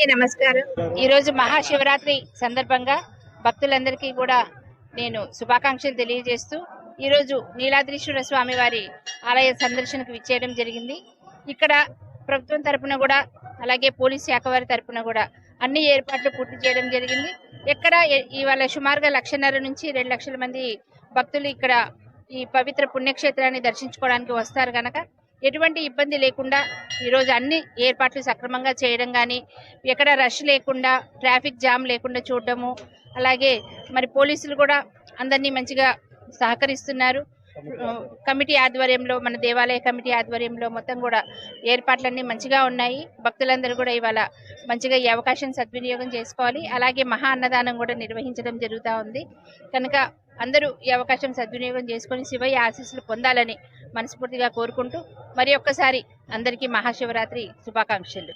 అందరికీ నమస్కారం. ఈరోజు మహాశివరాత్రి సందర్భంగా భక్తులందరికీ కూడా నేను శుభాకాంక్షలు తెలియజేస్తూ ఈరోజు నీలాద్రీశ్వర స్వామి వారి ఆలయ సందర్శనకు విచ్చేయడం జరిగింది. ఇక్కడ ప్రభుత్వం తరపున కూడా అలాగే పోలీస్ శాఖ వారి తరపున కూడా అన్ని ఏర్పాట్లు పూర్తి చేయడం జరిగింది. ఎక్కడ ఇవాళ సుమారుగా లక్షన్నర నుంచి రెండు లక్షల మంది భక్తులు ఇక్కడ ఈ పవిత్ర పుణ్యక్షేత్రాన్ని దర్శించుకోవడానికి వస్తారు కనుక ఎటువంటి ఇబ్బంది లేకుండా ఈరోజు అన్ని ఏర్పాట్లు సక్రమంగా చేయడం కానీ ఎక్కడ రష్ లేకుండా ట్రాఫిక్ జామ్ లేకుండా చూడడము. అలాగే మరి పోలీసులు కూడా అందరినీ మంచిగా సహకరిస్తున్నారు. కమిటీ ఆధ్వర్యంలో మన దేవాలయ కమిటీ ఆధ్వర్యంలో మొత్తం కూడా ఏర్పాట్లన్నీ మంచిగా ఉన్నాయి. భక్తులందరూ కూడా ఇవాళ మంచిగా ఈ అవకాశం సద్వినియోగం చేసుకోవాలి. అలాగే మహా అన్నదానం కూడా నిర్వహించడం జరుగుతూ ఉంది. కనుక అందరూ ఈ అవకాశం సద్వినియోగం చేసుకొని శివయ్య ఆశీస్సులు పొందాలని మనస్ఫూర్తిగా కోరుకుంటూ మరి ఒక్కసారి అందరికీ మహాశివరాత్రి శుభాకాంక్షలు.